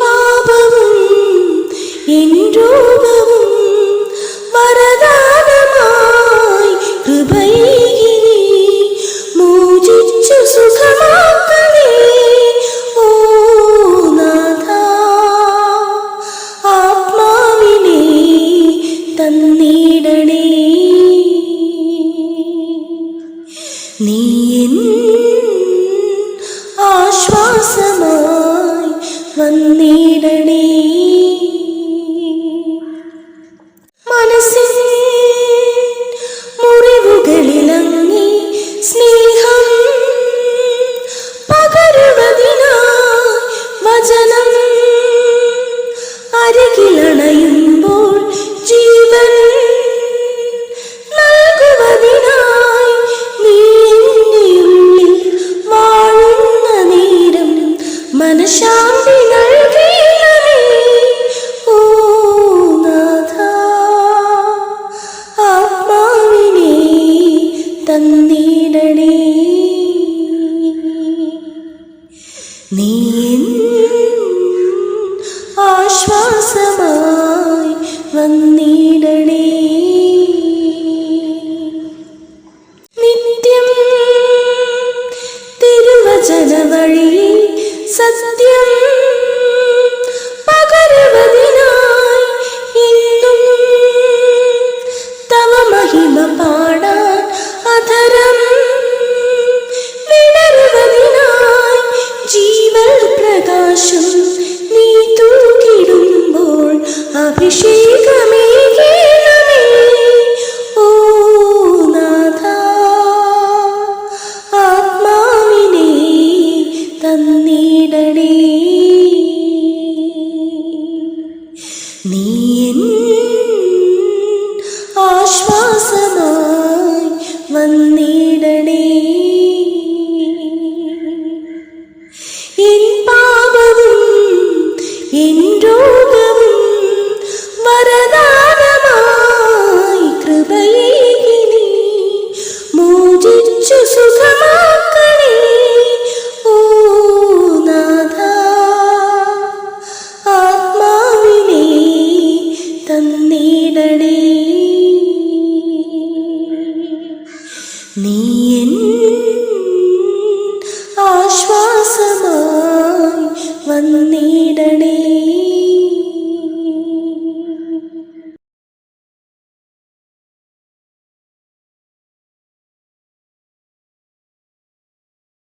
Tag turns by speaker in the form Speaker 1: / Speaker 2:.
Speaker 1: പാപവും എൻ രൂപവും കിളണയുമ്പോൾ ജീവൻ നൽകുവതിനായി നീ വാഴുന്ന നേരം മനഃശാന്തി നൽകി അഭിഷേക നീ ആശ്വാസമായി വന്നീ.